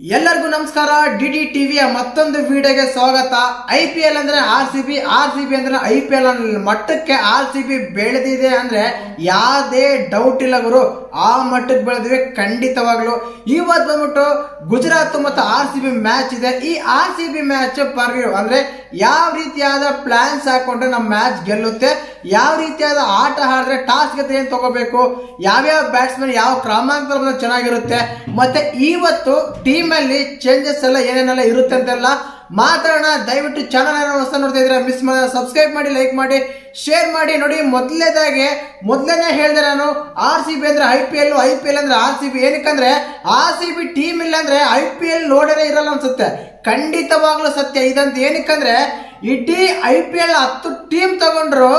ಎಲ್ಲರಿಗೂ ನಮಸ್ಕಾರ. D D ಟಿವಿಯ ಮತ್ತೊಂದು ವಿಡಿಯೋಗೆ ಸ್ವಾಗತ. ಐ ಪಿ ಎಲ್ ಅಂದ್ರೆ R C B, R C B ಅಂದ್ರೆ ಐ ಪಿ ಎಲ್ ಮಟ್ಟಕ್ಕೆ ಆರ್ ಸಿ ಬಿ ಬೆಳೆದಿದೆ ಅಂದ್ರೆ ಯಾವುದೇ ಡೌಟ್ ಇಲ್ಲ ಗುರು. ಆ ಮಟ್ಟಕ್ಕೆ ಬೆಳೆದಿವೆ ಖಂಡಿತವಾಗ್ಲು. ಇವತ್ತು ಬಂದ್ಬಿಟ್ಟು ಗುಜರಾತ್ ಮತ್ತು ಆರ್ ಸಿ ಬಿ ಮ್ಯಾಚ್ ಇದೆ. ಈ ಆರ್ ಸಿ ಬಿ ಮ್ಯಾಚ್ ಪರ್ ಅಂದ್ರೆ ಯಾವ ರೀತಿಯಾದ ಪ್ಲಾನ್ಸ್ ಹಾಕೊಂಡ್ರೆ ನಮ್ಮ ಮ್ಯಾಚ್ ಗೆಲ್ಲುತ್ತೆ? ಯಾವ ರೀತಿಯಾದ ಆಟ ಆಡಿದ್ರೆ ಟಾಸ್ ಗೆದ್ರೆ ಏನ್ ತಗೋಬೇಕು? ಯಾವ್ಯಾವ ಬ್ಯಾಟ್ಸ್ಮನ್ ಯಾವ ಕ್ರಮಾಂಕ ಚೆನ್ನಾಗಿರುತ್ತೆ? ಮತ್ತೆ ಇವತ್ತು ಟೀಮ್ ಅಲ್ಲಿ ಚೇಂಜಸ್ ಎಲ್ಲ ಏನೇನೆಲ್ಲ ಇರುತ್ತೆ ಅಂತೆಲ್ಲ ಮಾತಾಡೋಣ. ದಯವಿಟ್ಟು ಚಾನಲ್ ಹೊಸ ನೋಡ್ತಾ ಇದ್ರೆ ಮಿಸ್ ಸಬ್ಸ್ಕ್ರೈಬ್ ಮಾಡಿ ಲೈಕ್ ಮಾಡಿ ಶೇರ್ ಮಾಡಿ. ನೋಡಿ, ಮೊದಲನೇದಾಗೆ, ಮೊದಲನೇ ಹೇಳಿದೆ ನಾನು ಆರ್ ಸಿ ಬಿ ಅಂದ್ರೆ I P L I P L ಅಂದ್ರೆ ಆರ್ ಸಿ ಬಿ ಏನಕ್ಕಂದ್ರೆ ಆರ್ ಸಿ ಬಿ ಟೀಮ್ ಇಲ್ಲ ಅಂದ್ರೆ ಐ ಪಿ ಎಲ್ ನೋಡೋದೇ ಇರಲ್ಲ ಅನ್ಸುತ್ತೆ. ಖಂಡಿತವಾಗ್ಲೂ ಸತ್ಯ. ಇದಂತ ಏನಕ್ಕಂದ್ರೆ ಇಡೀ ಐ ಪಿ ಎಲ್ ಹತ್ತು ಟೀಮ್ ತಗೊಂಡ್ರು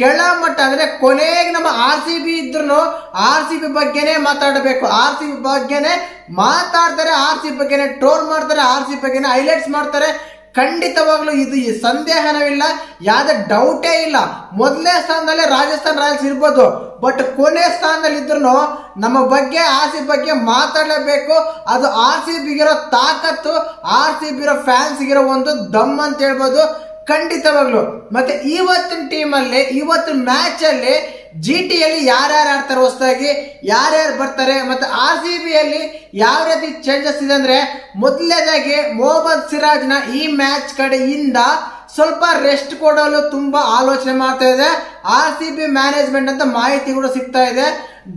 ಕೆಳ ಮಟ್ಟ ಅಂದ್ರೆ ಕೊನೆಗೆ ನಮ್ಮ ಆರ್ ಸಿ ಬಿ ಇದ್ರು ಆರ್ ಸಿ ಬಿ ಬಗ್ಗೆನೇ ಮಾತಾಡಬೇಕು. ಆರ್ ಸಿ ಬಿ ಬಗ್ಗೆನೇ ಮಾತಾಡ್ತಾರೆ ಆರ್ ಸಿ ಬಿ ಬಗ್ಗೆನೇ ಟ್ರೋಲ್ ಮಾಡ್ತಾರೆ ಆರ್ ಸಿ ಬಿ ಬಗ್ಗೆನೇ ಹೈಲೈಟ್ಸ್ ಮಾಡ್ತಾರೆ. ಖಂಡಿತವಾಗ್ಲೂ ಇದು ಈ ಸಂದೇಹನವಿಲ್ಲ, ಯಾವ್ದೇ ಡೌಟೇ ಇಲ್ಲ. ಮೊದಲನೇ ಸ್ಥಾನದಲ್ಲೇ ರಾಜಸ್ಥಾನ್ ರಾಯಲ್ಸ್ ಇರ್ಬೋದು. ಬಟ್ ಕೊನೆ ಸ್ಥಾನದಲ್ಲಿ ಇದ್ರು ನಮ್ಮ ಬಗ್ಗೆ ಆರ್ ಸಿ ಬಗ್ಗೆ ಮಾತಾಡಲೇಬೇಕು. ಅದು ಆರ್ ಸಿ ಬಿಗಿರೋ ತಾಕತ್ತು ಆರ್ ಸಿ ಬಿರೋ ಫ್ಯಾನ್ಸ್ಗಿರೋ ಒಂದು ದಮ್ ಅಂತ ಹೇಳ್ಬೋದು. ಖಂಡಿತವಾಗ್ಲು. ಮತ್ತೆ ಇವತ್ತಿನ ಟೀಮಲ್ಲಿ ಇವತ್ತಿನ ಮ್ಯಾಚ್ ಅಲ್ಲಿ ಜಿ ಟಿಯಲ್ಲಿ ಯಾರ್ಯಾರು ಆಡ್ತಾರೆ ಹೊಸದಾಗಿ, ಯಾರ್ಯಾರು ಬರ್ತಾರೆ, ಮತ್ತೆ ಆರ್ ಸಿ ಬಿಯಲ್ಲಿ ಯಾವ ರೀತಿ ಚೇಂಜಸ್ ಇದೆ ಅಂದ್ರೆ ಮೊದಲನೇದಾಗಿ ಮೊಹಮ್ಮದ್ ಸಿರಾಜ್ನ ಈ ಮ್ಯಾಚ್ ಕಡೆಯಿಂದ ಸ್ವಲ್ಪ ರೆಸ್ಟ್ ಕೊಡಲು ತುಂಬಾ ಆಲೋಚನೆ ಮಾಡ್ತಾ ಇದೆ. ಆರ್ ಸಿ ಬಿ ಮ್ಯಾನೇಜ್ಮೆಂಟ್ ಅಂತ ಮಾಹಿತಿ ಕೂಡ ಸಿಗ್ತಾ ಇದೆ.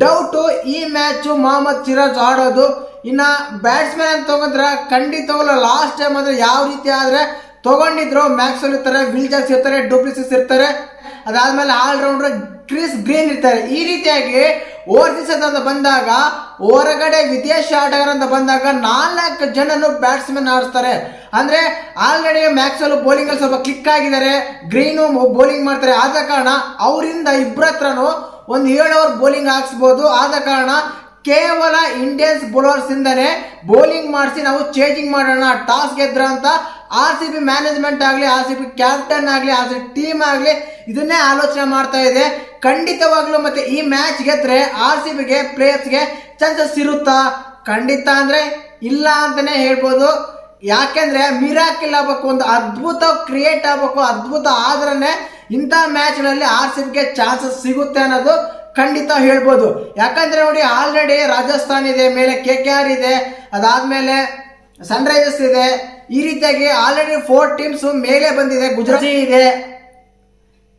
ಡೌಟು ಈ ಮ್ಯಾಚ್ ಮೊಹಮ್ಮದ್ ಸಿರಾಜ್ ಆಡೋದು. ಇನ್ನ ಬ್ಯಾಟ್ಸ್ಮನ್ ಅಂತ ತಗೊಂಡ್ರೆ ಖಂಡಿತವಾಗ್ಲೂ ಲಾಸ್ಟ್ ಟೈಮ್ ಅಂದ್ರೆ ಯಾವ ರೀತಿ ಆದ್ರೆ ತಗೊಂಡಿದ್ರು ಮ್ಯಾಕ್ಸ್ವೆಲ್ ಇರ್ತಾರೆ ವಿಲ್ ಜಾಕ್ಸ್ ಇರ್ತಾರೆ ಡೂಪ್ಲಿಸಿಸ್ ಇರ್ತಾರೆ. ಅದಾದ್ಮೇಲೆ ಆಲ್ರೌಂಡರ್ ಕ್ರಿಸ್ ಗ್ರೀನ್ ಇರ್ತಾರೆ. ಈ ರೀತಿಯಾಗಿ ಓವರ್ಸೀಸ್ ಅಂತ ಬಂದಾಗ, ಹೊರಗಡೆ ವಿದೇಶಿ ಆಟಗಾರ ಅಂತ ಬಂದಾಗ ನಾಲ್ಕು ಜನನು ಬ್ಯಾಟ್ಸ್ಮನ್ ಆಡಿಸ್ತಾರೆ ಅಂದ್ರೆ ಆಲ್ರೆಡಿ ಮ್ಯಾಕ್ಸಲ್ ಬೌಲಿಂಗ್ ಅಲ್ಲಿ ಸ್ವಲ್ಪ ಕ್ಲಿಕ್ ಆಗಿದ್ದಾರೆ. ಗ್ರೀನು ಬೌಲಿಂಗ್ ಮಾಡ್ತಾರೆ. ಆದ ಕಾರಣ ಅವರಿಂದ ಇಬ್ಬರ ಹತ್ರನು ಒಂದು ಏಳು ಓವರ್ ಬೌಲಿಂಗ್ ಹಾಕ್ಸ್ಬೋದು. ಆದ ಕಾರಣ ಕೇವಲ ಇಂಡಿಯನ್ಸ್ ಬೌಲರ್ಸ್ ಇಂದನೇ ಬೌಲಿಂಗ್ ಮಾಡಿಸಿ ನಾವು ಚೇಂಜಿಂಗ್ ಮಾಡೋಣ ಟಾಸ್ ಗೆದ್ರ ಅಂತ ಆರ್ ಸಿ ಬಿ ಮ್ಯಾನೇಜ್ಮೆಂಟ್ ಆಗಲಿ ಆರ್ ಸಿ ಬಿ ಕ್ಯಾಪ್ಟನ್ ಆಗಲಿ ಆರ್ ಸಿ ಬಿ ಟೀಮ್ ಆಗಲಿ ಇದನ್ನೇ ಆಲೋಚನೆ ಮಾಡ್ತಾ ಇದೆ. ಖಂಡಿತವಾಗ್ಲೂ ಮತ್ತೆ ಈ ಮ್ಯಾಚ್ ಗೆದ್ರೆ ಆರ್ ಸಿ ಬಿಗೆ ಪ್ಲೇಯರ್ಸ್ಗೆ ಚಾನ್ಸಸ್ ಇರುತ್ತಾ? ಖಂಡಿತ ಅಂದ್ರೆ ಇಲ್ಲ ಅಂತಾನೆ ಹೇಳ್ಬೋದು. ಯಾಕೆಂದ್ರೆ ಮಿರಾಕಿಲ್ ಆಗ್ಬೇಕು, ಒಂದು ಅದ್ಭುತ ಕ್ರಿಯೇಟ್ ಆಗ್ಬೇಕು, ಅದ್ಭುತ ಆದ್ರೇ ಇಂಥ ಮ್ಯಾಚ್ಗಳಲ್ಲಿ ಆರ್ ಸಿ ಬಿಗೆ ಚಾನ್ಸಸ್ ಸಿಗುತ್ತೆ ಅನ್ನೋದು ಖಂಡಿತ ಹೇಳ್ಬೋದು. ಯಾಕಂದ್ರೆ ನೋಡಿ ಆಲ್ರೆಡಿ ರಾಜಸ್ಥಾನ್ ಇದೆ, ಮೇಲೆ ಕೆ ಕೆ ಆರ್ ಇದೆ. ಅದಾದ್ಮೇಲೆ ಸನ್ರೈಸರ್ಸ್ ಇದೆ. ಈ ರೀತಿಯಾಗಿ ಆಲ್ರೆಡಿ ಫೋರ್ ಟೀಮ್ಸ್ ಮೇಲೆ ಬಂದಿದೆ. ಗುಜರಾತಿ ಇದೆ.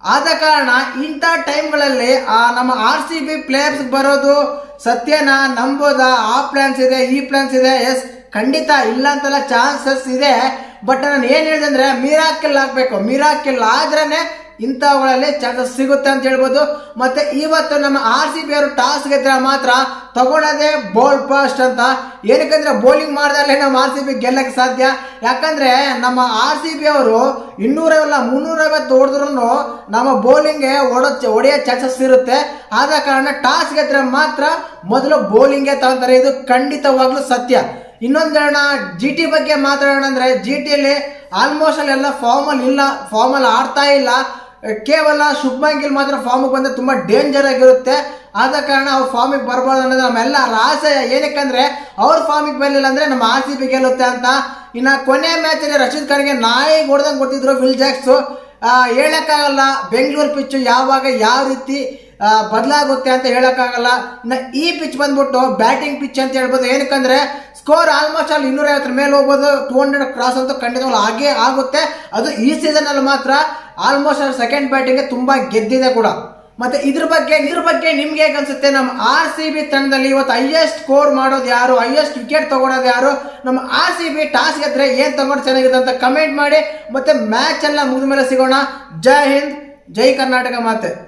ಆದ ಕಾರಣ ಇಂಥ ಟೈಮ್ಗಳಲ್ಲಿ ಆ, ನಮ್ಮ ಆರ್ ಸಿ ಬಿ ಪ್ಲೇಯರ್ಸ್ ಬರೋದು ಸತ್ಯನ, ನಂಬೋದ? ಆ ಪ್ಲಾನ್ಸ್ ಇದೆ, ಈ ಪ್ಲಾನ್ಸ್ ಇದೆ. ಎಸ್ ಖಂಡಿತ ಇಲ್ಲ ಅಂತೆಲ್ಲ ಚಾನ್ಸಸ್ ಇದೆ. ಬಟ್ ನಾನು ಏನು ಹೇಳಿದೆ ಅಂದ್ರೆ ಮೀರಾಕಿಲ್ ಆಗಬೇಕು. ಮೀರಾಕಿಲ್ ಆದ್ರೇನೆ ಇಂಥವುಗಳಲ್ಲಿ ಚಾನ್ಸಸ್ ಸಿಗುತ್ತೆ ಅಂತ ಹೇಳ್ಬೋದು. ಮತ್ತೆ ಇವತ್ತು ನಮ್ಮ ಆರ್ ಸಿ ಬಿ ಅವರು ಟಾಸ್ ಗೆದ್ರೆ ಮಾತ್ರ ತಗೊಳ್ಳೋದೇ ಬೋಲ್ ಫಾಸ್ಟ್ ಅಂತ. ಏನಕ್ಕಂದ್ರೆ ಬೌಲಿಂಗ್ ಮಾಡಿದಾಗಲೇ ನಮ್ಮ ಆರ್ ಸಿ ಬಿ ಗೆಲ್ಲಕ್ಕೆ ಸಾಧ್ಯ. ಯಾಕಂದ್ರೆ ನಮ್ಮ ಆರ್ ಸಿ ಬಿ ಅವರು ಇನ್ನೂರೈವಲ್ಲ ಮುನ್ನೂರೈವತ್ತು ಹೊಡೆದ್ರು ನಮ್ಮ ಬೌಲಿಂಗ್ಗೆ ಹೊಡೋ ಹೊಡೆಯೋ ಚಾನ್ಸಸ್ ಇರುತ್ತೆ. ಆದ ಕಾರಣ ಟಾಸ್ ಗೆದ್ರೆ ಮಾತ್ರ ಮೊದಲು ಬೌಲಿಂಗ್ಗೆ ತಗೊಂತಾರೆ. ಇದು ಖಂಡಿತವಾಗ್ಲೂ ಸತ್ಯ. ಇನ್ನೊಂದು ಹೇಳೋಣ ಜಿ ಟಿ ಬಗ್ಗೆ ಮಾತಾಡೋಣ ಅಂದ್ರೆ ಜಿ ಟಿಯಲ್ಲಿ ಆಲ್ಮೋಸ್ಟ್ ಅಲ್ಲೆಲ್ಲ ಫಾರ್ಮಲ್ಲಿ ಇಲ್ಲ ಫಾರ್ಮಲ್ಲಿ ಆಡ್ತಾ ಇಲ್ಲ. ಕೇವಲ ಶುಭ್ಮನ್ ಗಿಲ್ ಮಾತ್ರ ಫಾರ್ಮಿಗೆ ಬಂದರೆ ತುಂಬಾ ಡೇಂಜರ್ ಆಗಿರುತ್ತೆ. ಆದ ಕಾರಣ ಅವ್ರು ಫಾರ್ಮಿಗೆ ಬರಬಾರ್ದು ಅನ್ನೋದು ನಮ್ಮೆಲ್ಲ ಆಸೆ. ಏನಕ್ಕಂದ್ರೆ ಅವ್ರ ಫಾರ್ಮಿಗೆ ಬರಲಿಲ್ಲ ಅಂದ್ರೆ ನಮ್ಮ ಆರ್ ಸಿ ಬಿ ಗೆಲ್ಲುತ್ತೆ ಅಂತ. ಇನ್ನ ಕೊನೆ ಮ್ಯಾಚ್ ಅಲ್ಲಿ ರಶೀದ್ ಖಾನ್ಗೆ ನಾಯಿ ಹೊಡೆದಂಗೆ ಕೊಟ್ಟಿದ್ರು ವಿಲ್ ಜಾಕ್ಸ್ ಹೇಳಕ್ಕಾಗಲ್ಲ. ಬೆಂಗಳೂರು ಪಿಚ್ಚು ಯಾವಾಗ ಯಾವ ರೀತಿ ಬದಲಾಗುತ್ತೆ ಅಂತ ಹೇಳೋಕ್ಕಾಗಲ್ಲ. ಇನ್ನು ಈ ಪಿಚ್ ಬಂದ್ಬಿಟ್ಟು ಬ್ಯಾಟಿಂಗ್ ಪಿಚ್ ಅಂತ ಹೇಳ್ಬೋದು. ಏನಕ್ಕಂದ್ರೆ ಸ್ಕೋರ್ ಆಲ್ಮೋಸ್ಟ್ ಅಲ್ಲಿ ಇನ್ನೂರ ಐವತ್ತರ ಮೇಲೆ ಹೋಗ್ಬೋದು. ಟೂ ಹಂಡ್ರೆಡ್ ಕ್ರಾಸ್ ಅಂತ ಖಂಡಿತವಾಗ್ಲೂ ಹಾಗೇ ಆಗುತ್ತೆ. ಅದು ಈ ಸೀಸನ್ ಅಲ್ಲಿ ಮಾತ್ರ ಆಲ್ಮೋಸ್ಟ್ ಅವ್ರ ಸೆಕೆಂಡ್ ಬ್ಯಾಟಿಂಗ್ ತುಂಬಾ ಗೆದ್ದಿದೆ ಕೂಡ. ಮತ್ತೆ ಇದ್ರ ಬಗ್ಗೆ ಇದ್ರ ಬಗ್ಗೆ ನಿಮ್ಗೆ ಹೇಗೆ ಅನ್ಸುತ್ತೆ? ನಮ್ಮ ಆರ್ ಸಿ ಬಿ ತಂಡದಲ್ಲಿ ಇವತ್ತು ಹೈಯೆಸ್ಟ್ ಸ್ಕೋರ್ ಮಾಡೋದು ಯಾರು? ಹೈಯೆಸ್ಟ್ ವಿಕೆಟ್ ತಗೊಳೋದು ಯಾರು? ನಮ್ಮ ಆರ್ ಸಿ ಬಿ ಟಾಸ್ ಗೆದ್ರೆ ಏನ್ ತಗೊಂಡು ಚೆನ್ನಾಗಿದೆ ಅಂತ ಕಮೆಂಟ್ ಮಾಡಿ, ಮತ್ತೆ ಮ್ಯಾಚ್ ಎಲ್ಲ ಮುಗಿದ ಮೇಲೆ ಸಿಗೋಣ. ಜೈ ಹಿಂದ್, ಜೈ ಕರ್ನಾಟಕ ಮಾತೆ.